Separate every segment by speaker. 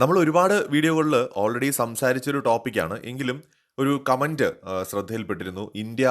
Speaker 1: നമ്മൾ ഒരുപാട് വീഡിയോകളിൽ ഓൾറെഡി സംസാരിച്ചൊരു ടോപ്പിക്കാണ് എങ്കിലും ഒരു കമന്റ് ശ്രദ്ധയിൽപ്പെട്ടിരുന്നു. ഇന്ത്യ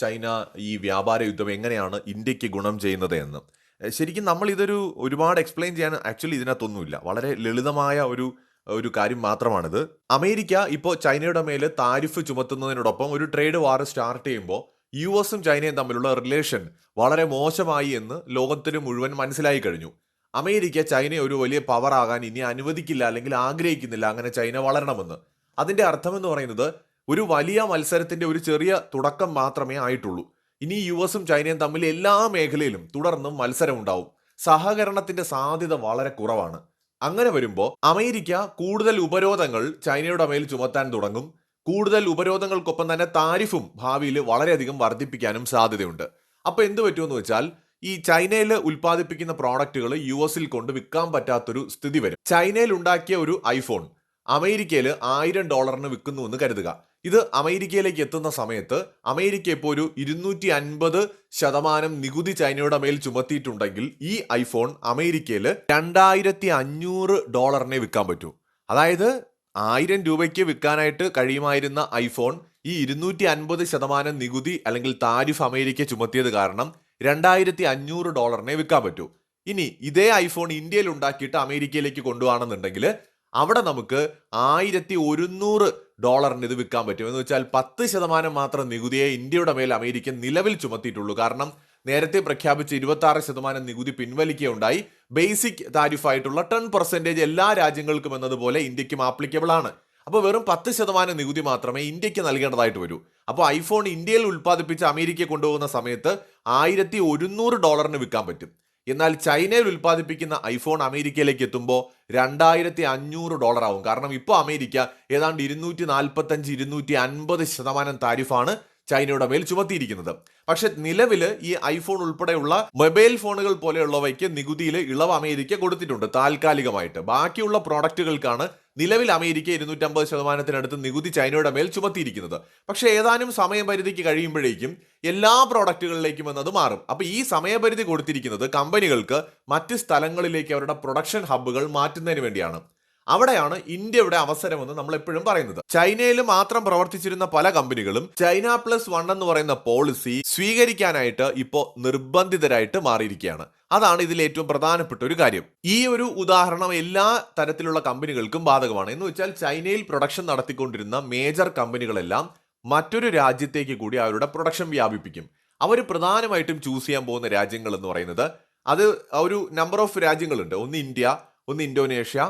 Speaker 1: ചൈന ഈ വ്യാപാര യുദ്ധം എങ്ങനെയാണ് ഇന്ത്യയ്ക്ക് ഗുണം ചെയ്യുന്നത് എന്ന്. ശരിക്കും നമ്മൾ ഇതൊരു ഒരുപാട് എക്സ്പ്ലെയിൻ ചെയ്യാൻ ആക്ച്വലി ഇതിനകത്തൊന്നുമില്ല. വളരെ ലളിതമായ ഒരു ഒരു കാര്യം മാത്രമാണിത്. അമേരിക്ക ഇപ്പോൾ ചൈനയുടെ മേൽ താരിഫ് ചുമത്തുന്നതിനോടൊപ്പം ഒരു ട്രേഡ് വാർ സ്റ്റാർട്ട് ചെയ്യുമ്പോൾ യു എസും ചൈനയും തമ്മിലുള്ള റിലേഷൻ വളരെ മോശമായി എന്ന് ലോകത്തിന് മുഴുവൻ മനസ്സിലായി കഴിഞ്ഞു. അമേരിക്ക ചൈനയെ ഒരു വലിയ പവർ ആകാൻ ഇനി അനുവദിക്കില്ല അല്ലെങ്കിൽ ആഗ്രഹിക്കുന്നില്ല അങ്ങനെ ചൈന വളരണമെന്ന്. അതിന്റെ അർത്ഥം എന്ന് പറയുന്നത് ഒരു വലിയ മത്സരത്തിന്റെ ഒരു ചെറിയ തുടക്കം മാത്രമേ ആയിട്ടുള്ളൂ. ഇനി യു എസും ചൈനയും തമ്മിൽ എല്ലാ മേഖലയിലും തുടർന്നും മത്സരം ഉണ്ടാവും. സഹകരണത്തിന്റെ സാധ്യത വളരെ കുറവാണ്. അങ്ങനെ വരുമ്പോൾ അമേരിക്ക കൂടുതൽ ഉപരോധങ്ങൾ ചൈനയുടെ മേൽ ചുമത്താൻ തുടങ്ങും. കൂടുതൽ ഉപരോധങ്ങൾക്കൊപ്പം തന്നെ താരിഫും ഭാവിയിൽ വളരെയധികം വർദ്ധിപ്പിക്കാനും സാധ്യതയുണ്ട്. അപ്പൊ എന്ത് പറ്റുമെന്ന് വെച്ചാൽ ഈ ചൈനയിൽ ഉൽപ്പാദിപ്പിക്കുന്ന പ്രോഡക്റ്റുകൾ യു എസിൽ കൊണ്ട് വിൽക്കാൻ പറ്റാത്തൊരു സ്ഥിതി വരും. ചൈനയിൽ ഉണ്ടാക്കിയ ഒരു ഐഫോൺ അമേരിക്കയിൽ ആയിരം ഡോളറിന് വിൽക്കുന്നു എന്ന് കരുതുക. ഇത് അമേരിക്കയിലേക്ക് എത്തുന്ന സമയത്ത് അമേരിക്ക ഇപ്പോൾ ഒരു ഇരുന്നൂറ്റി അൻപത് ശതമാനം നികുതി ചൈനയുടെ മേൽ ചുമത്തിയിട്ടുണ്ടെങ്കിൽ ഈ ഐഫോൺ അമേരിക്കയിൽ രണ്ടായിരത്തി അഞ്ഞൂറ് ഡോളറിനെ വിൽക്കാൻ പറ്റൂ. അതായത് ആയിരം രൂപയ്ക്ക് വിൽക്കാനായിട്ട് കഴിയുമായിരുന്ന ഐഫോൺ ഈ ഇരുന്നൂറ്റി അൻപത് ശതമാനം നികുതി അല്ലെങ്കിൽ താരിഫ് അമേരിക്ക ചുമത്തിയത് കാരണം രണ്ടായിരത്തി അഞ്ഞൂറ് ഡോളറിനെ വിൽക്കാൻ പറ്റൂ. ഇനി ഇതേ ഐഫോൺ ഇന്ത്യയിൽ ഉണ്ടാക്കിയിട്ട് അമേരിക്കയിലേക്ക് കൊണ്ടുപോകണമെന്നുണ്ടെങ്കിൽ അവിടെ നമുക്ക് ആയിരത്തി ഒരുന്നൂറ് ഡോളറിന് ഇത് വിൽക്കാൻ പറ്റും. എന്ന് വെച്ചാൽ പത്ത് ശതമാനം മാത്രം നികുതിയെ ഇന്ത്യയുടെ മേൽ അമേരിക്ക നിലവിൽ ചുമത്തിയിട്ടുള്ളൂ. കാരണം നേരത്തെ പ്രഖ്യാപിച്ച ഇരുപത്തി ആറ് ശതമാനം നികുതി പിൻവലിക്കുകയുണ്ടായി. ബേസിക് താരിഫായിട്ടുള്ള ടെൻ പെർസെന്റേജ് എല്ലാ രാജ്യങ്ങൾക്കും എന്നതുപോലെ ഇന്ത്യക്കും ആപ്ലിക്കബിൾ ആണ് അപ്പോൾ വെറും പത്ത് ശതമാനം നികുതി മാത്രമേ ഇന്ത്യയ്ക്ക് നൽകേണ്ടതായിട്ട് വരൂ. അപ്പോൾ ഐഫോൺ ഇന്ത്യയിൽ ഉൽപ്പാദിപ്പിച്ച് അമേരിക്കയെ കൊണ്ടുപോകുന്ന സമയത്ത് ആയിരത്തി ഒരുന്നൂറ് ഡോളറിന് വിൽക്കാൻ പറ്റും. എന്നാൽ ചൈനയിൽ ഉൽപ്പാദിപ്പിക്കുന്ന ഐഫോൺ അമേരിക്കയിലേക്ക് എത്തുമ്പോൾ രണ്ടായിരത്തി അഞ്ഞൂറ് ഡോളർ ആവും കാരണം ഇപ്പോൾ അമേരിക്ക ഏതാണ്ട് ഇരുന്നൂറ്റി നാൽപ്പത്തഞ്ച് ഇരുന്നൂറ്റി അൻപത് ശതമാനം താരിഫാണ് ചൈനയുടെ മേൽ ചുമത്തിയിരിക്കുന്നത്. പക്ഷെ നിലവിൽ ഈ ഐഫോൺ ഉൾപ്പെടെയുള്ള മൊബൈൽ ഫോണുകൾ പോലെയുള്ളവയ്ക്ക് നികുതിയിൽ ഇളവ് അമേരിക്ക കൊടുത്തിട്ടുണ്ട് താൽക്കാലികമായിട്ട്. ബാക്കിയുള്ള പ്രോഡക്റ്റുകൾക്കാണ് നിലവിൽ അമേരിക്ക ഇരുന്നൂറ്റമ്പത് ശതമാനത്തിനടുത്ത് നികുതി ചൈനയുടെ മേൽ ചുമത്തിയിരിക്കുന്നത്. പക്ഷെ ഏതാനും സമയപരിധിക്ക് കഴിയുമ്പോഴേക്കും എല്ലാ പ്രോഡക്റ്റുകളിലേക്കും എന്നത് മാറും. അപ്പൊ ഈ സമയപരിധി കൊടുത്തിരിക്കുന്നത് കമ്പനികൾക്ക് മറ്റ് സ്ഥലങ്ങളിലേക്ക് അവരുടെ പ്രൊഡക്ഷൻ ഹബ്ബുകൾ മാറ്റുന്നതിന് വേണ്ടിയാണ്. അവിടെയാണ് ഇന്ത്യയുടെ അവസരമെന്ന് നമ്മൾ എപ്പോഴും പറയുന്നത്. ചൈനയിൽ മാത്രം പ്രവർത്തിച്ചിരുന്ന പല കമ്പനികളും ചൈന പ്ലസ് വൺ എന്ന് പറയുന്ന പോളിസി സ്വീകരിക്കാനായിട്ട് ഇപ്പോൾ നിർബന്ധിതരായിട്ട് മാറിയിരിക്കുകയാണ്. അതാണ് ഇതിൽ ഏറ്റവും പ്രധാനപ്പെട്ട ഒരു കാര്യം. ഈ ഒരു ഉദാഹരണം എല്ലാ തരത്തിലുള്ള കമ്പനികൾക്കും ബാധകമാണ്. എന്ന് വെച്ചാൽ ചൈനയിൽ പ്രൊഡക്ഷൻ നടത്തിക്കൊണ്ടിരുന്ന മേജർ കമ്പനികളെല്ലാം മറ്റൊരു രാജ്യത്തേക്ക് കൂടി അവരുടെ പ്രൊഡക്ഷൻ വ്യാപിപ്പിക്കും. അവർ പ്രധാനമായിട്ടും ചൂസ് ചെയ്യാൻ പോകുന്ന രാജ്യങ്ങൾ എന്ന് പറയുന്നത് അത് ഒരു നമ്പർ ഓഫ് രാജ്യങ്ങളുണ്ട്. ഒന്ന് ഇന്ത്യ ഒന്ന് ഇന്തോനേഷ്യ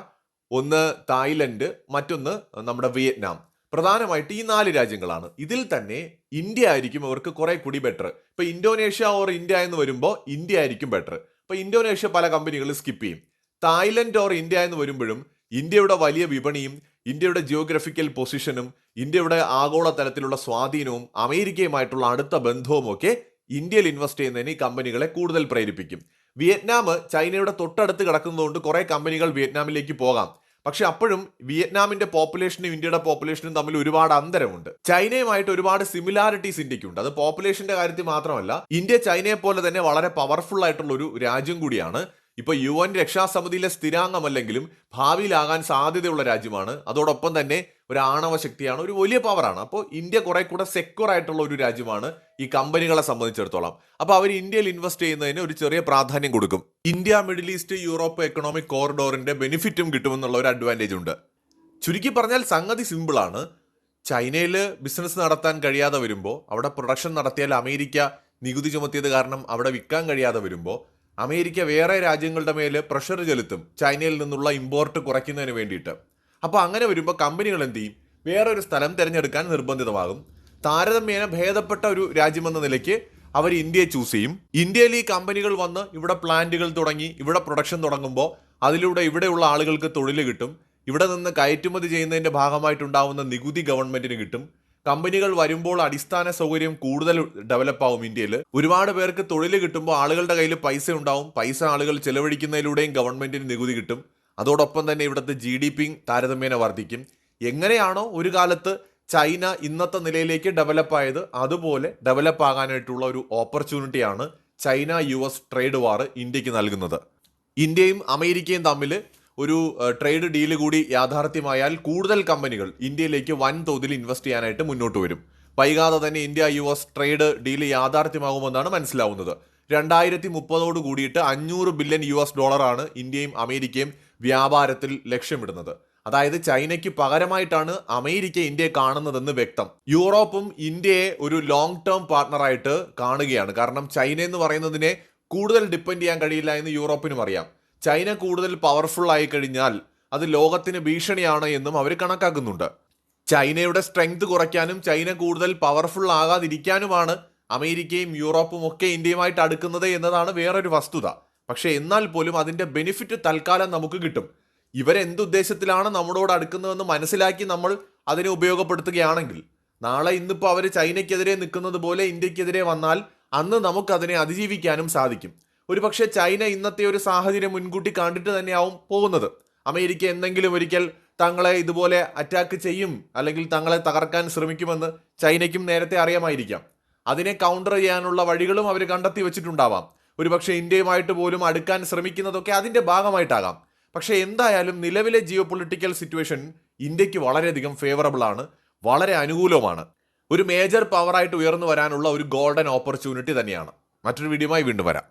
Speaker 1: ഒന്ന് തായ്ലൻഡ് മറ്റൊന്ന് നമ്മുടെ വിയറ്റ്നാം. പ്രധാനമായിട്ട് ഈ നാല് രാജ്യങ്ങളാണ്. ഇതിൽ തന്നെ ഇന്ത്യ ആയിരിക്കും അവർക്ക് കുറെ കൂടി ബെറ്റർ ഇപ്പൊ ഇന്തോനേഷ്യ ഓർ ഇന്ത്യ എന്ന് വരുമ്പോൾ ഇന്ത്യ ആയിരിക്കും ബെറ്റർ ഇപ്പൊ ഇന്തോനേഷ്യ പല കമ്പനികൾ സ്കിപ്പ് ചെയ്യും. തായ്ലൻഡ് ഓർ ഇന്ത്യ എന്ന് വരുമ്പോഴും ഇന്ത്യയുടെ വലിയ വിപണിയും ഇന്ത്യയുടെ ജിയോഗ്രഫിക്കൽ പൊസിഷനും ഇന്ത്യയുടെ ആഗോള തലത്തിലുള്ള സ്വാധീനവും അമേരിക്കയുമായിട്ടുള്ള അടുത്ത ബന്ധവും ഒക്കെ ഇന്ത്യയിൽ ഇൻവെസ്റ്റ് ചെയ്യുന്നതിന് ഈ കമ്പനികളെ കൂടുതൽ പ്രേരിപ്പിക്കും. വിയറ്റ്നാം ചൈനയുടെ തൊട്ടടുത്ത് കിടക്കുന്നതുകൊണ്ട് കുറേ കമ്പനികൾ വിയറ്റ്നാമിലേക്ക് പോകാം. പക്ഷെ അപ്പോഴും വിയറ്റ്നാമിന്റെ പോപ്പുലേഷനും ഇന്ത്യയുടെ പോപ്പുലേഷനും തമ്മിൽ ഒരുപാട് അന്തരമുണ്ട്. ചൈനയുമായിട്ട് ഒരുപാട് സിമിലാരിറ്റീസ് ഇന്ത്യക്കുണ്ട് അത് പോപ്പുലേഷന്റെ കാര്യത്തിൽ മാത്രമല്ല ഇന്ത്യ ചൈനയെ പോലെ തന്നെ വളരെ പവർഫുൾ ആയിട്ടുള്ള ഒരു രാജ്യം കൂടിയാണ് ഇപ്പൊ യു എൻ രക്ഷാസമിതിയിലെ സ്ഥിരാംഗമല്ലെങ്കിലും ഭാവിയിലാകാൻ സാധ്യതയുള്ള രാജ്യമാണ്. അതോടൊപ്പം തന്നെ ഒരു ആണവ ശക്തിയാണ് ഒരു വലിയ പവറാണ്. അപ്പോൾ ഇന്ത്യ കുറെ കൂടെ സെക്യൂർ ആയിട്ടുള്ള ഒരു രാജ്യമാണ് ഈ കമ്പനികളെ സംബന്ധിച്ചിടത്തോളം. അപ്പോൾ അവർ ഇന്ത്യയിൽ ഇൻവെസ്റ്റ് ചെയ്യുന്നതിന് ഒരു ചെറിയ പ്രാധാന്യം കൊടുക്കും. India Middle East Europe economic കോറിഡോറിന്റെ ബെനിഫിറ്റും കിട്ടുമെന്നുള്ള ഒരു അഡ്വാന്റേജ് ഉണ്ട്. ചുരുക്കി പറഞ്ഞാൽ സംഗതി സിമ്പിളാണ് ചൈനയിൽ ബിസിനസ് നടത്താൻ കഴിയാതെ വരുമ്പോൾ അവിടെ പ്രൊഡക്ഷൻ നടത്തിയാൽ അമേരിക്ക നികുതി ചുമത്തിയത് കാരണം അവിടെ വിൽക്കാൻ കഴിയാതെ വരുമ്പോൾ അമേരിക്ക വേറെ രാജ്യങ്ങളുടെ മേൽ പ്രഷർ ചെലുത്തും. ചൈനയിൽ നിന്നുള്ള ഇമ്പോർട്ട് കുറയ്ക്കുന്നതിന് വേണ്ടിയിട്ട്. അപ്പോൾ അങ്ങനെ വരുമ്പോൾ കമ്പനികൾ എന്ത് ചെയ്യും? വേറൊരു സ്ഥലം തിരഞ്ഞെടുക്കാൻ നിർബന്ധിതമാകും. താരതമ്യേന ഭേദപ്പെട്ട ഒരു രാജ്യമെന്ന നിലയ്ക്ക് അവർ ഇന്ത്യയെ ചൂസ് ചെയ്യും. ഇന്ത്യയിൽ ഈ കമ്പനികൾ വന്ന് ഇവിടെ പ്ലാന്റുകൾ തുടങ്ങി ഇവിടെ പ്രൊഡക്ഷൻ തുടങ്ങുമ്പോൾ അതിലൂടെ ഇവിടെയുള്ള ആളുകൾക്ക് തൊഴിൽ കിട്ടും. ഇവിടെ നിന്ന് കയറ്റുമതി ചെയ്യുന്നതിന്റെ ഭാഗമായിട്ടുണ്ടാവുന്ന നികുതി ഗവൺമെന്റിന് കിട്ടും. കമ്പനികൾ വരുമ്പോൾ അടിസ്ഥാന സൗകര്യം കൂടുതൽ ഡെവലപ്പ് ആവും ഇന്ത്യയിൽ. ഒരുപാട് പേർക്ക് തൊഴിൽ കിട്ടുമ്പോൾ ആളുകളുടെ കയ്യിൽ പൈസ ഉണ്ടാവും. പൈസ ആളുകൾ ചെലവഴിക്കുന്നതിലൂടെയും ഗവൺമെന്റിന് നികുതി കിട്ടും. അതോടൊപ്പം തന്നെ ഇവിടുത്തെ ജി ഡി പി താരതമ്യേന വർദ്ധിക്കും. എങ്ങനെയാണോ ഒരു കാലത്ത് ചൈന ഇന്നത്തെ നിലയിലേക്ക് ഡെവലപ്പായത് അതുപോലെ ഡെവലപ്പ് ആകാനായിട്ടുള്ള ഒരു ഓപ്പർച്യൂണിറ്റിയാണ് China U S trade war ഇന്ത്യയ്ക്ക് നൽകുന്നത്. ഇന്ത്യയും അമേരിക്കയും തമ്മിൽ ഒരു ട്രേഡ് ഡീൽ കൂടി യാഥാർത്ഥ്യമായാൽ കൂടുതൽ കമ്പനികൾ ഇന്ത്യയിലേക്ക് വൻതോതിൽ ഇൻവെസ്റ്റ് ചെയ്യാനായിട്ട് മുന്നോട്ട് വരും. വൈകാതെ തന്നെ India U S trade deal യാഥാർത്ഥ്യമാകുമെന്നാണ് മനസ്സിലാവുന്നത്. രണ്ടായിരത്തി മുപ്പതോട് കൂടിയിട്ട് അഞ്ഞൂറ് ബില്യൺ യു എസ് ഡോളറാണ് ഇന്ത്യയും അമേരിക്കയും വ്യാപാരത്തിൽ ലക്ഷ്യമിടുന്നത്. അതായത് ചൈനയ്ക്ക് പകരമായിട്ടാണ് അമേരിക്ക ഇന്ത്യയെ കാണുന്നതെന്ന് വ്യക്തം. യൂറോപ്പും ഇന്ത്യയെ ഒരു ലോങ് ടേം പാർട്ണറായിട്ട് കാണുകയാണ്. കാരണം ചൈന എന്ന് പറയുന്നതിനെ കൂടുതൽ ഡിപ്പെൻഡ് ചെയ്യാൻ കഴിയില്ല എന്ന് യൂറോപ്പിനും അറിയാം. ചൈന കൂടുതൽ പവർഫുൾ ആയി കഴിഞ്ഞാൽ അത് ലോകത്തിന് ഭീഷണിയാണ് എന്നും അവർ കണക്കാക്കുന്നുണ്ട്. ചൈനയുടെ സ്ട്രെങ്ത് കുറയ്ക്കാനും ചൈന കൂടുതൽ പവർഫുൾ ആകാതിരിക്കാനുമാണ് അമേരിക്കയും യൂറോപ്പും ഒക്കെ ഇന്ത്യയുമായിട്ട് അടുക്കുന്നത് എന്നതാണ് വേറൊരു വസ്തുത. പക്ഷേ എന്നാൽ പോലും അതിന്റെ ബെനിഫിറ്റ് തൽക്കാലം നമുക്ക് കിട്ടും. ഇവരെന്തുദ്ദേശത്തിലാണ് നമ്മളോട് അടുക്കുന്നതെന്ന് മനസ്സിലാക്കി നമ്മൾ അതിനെ ഉപയോഗപ്പെടുത്തുകയാണെങ്കിൽ നാളെ ഇന്നിപ്പോൾ അവർ ചൈനയ്ക്കെതിരെ നിൽക്കുന്നത് പോലെ ഇന്ത്യക്കെതിരെ വന്നാൽ അന്ന് നമുക്കതിനെ അതിജീവിക്കാനും സാധിക്കും. ഒരുപക്ഷെ ചൈന ഇന്നത്തെ ഒരു സാഹചര്യം മുൻകൂട്ടി കണ്ടിട്ട് തന്നെയാവും പോകുന്നത്. അമേരിക്ക എന്തെങ്കിലും ഒരിക്കൽ തങ്ങളെ ഇതുപോലെ അറ്റാക്ക് ചെയ്യും അല്ലെങ്കിൽ തങ്ങളെ തകർക്കാൻ ശ്രമിക്കുമെന്ന് ചൈനയ്ക്കും നേരത്തെ അറിയാമായിരിക്കാം. അതിനെ കൗണ്ടർ ചെയ്യാനുള്ള വഴികളും അവർ കണ്ടെത്തി വെച്ചിട്ടുണ്ടാവാം. ഒരുപക്ഷെ ഇന്ത്യയുമായിട്ട് പോലും അടുക്കാൻ ശ്രമിക്കുന്നതൊക്കെ അതിന്റെ ഭാഗമായിട്ടാകാം. പക്ഷേ എന്തായാലും നിലവിലെ ജിയോ പൊളിറ്റിക്കൽ സിറ്റുവേഷൻ ഇന്ത്യയ്ക്ക് വളരെയധികം ഫേവറബിൾ ആണ് വളരെ അനുകൂലവുമാണ്. ഒരു മേജർ പവറായിട്ട് ഉയർന്നു വരാനുള്ള ഒരു ഗോൾഡൻ ഓപ്പർച്യൂണിറ്റി തന്നെയാണ്. മറ്റൊരു വീഡിയോയുമായി വീണ്ടും വരാം.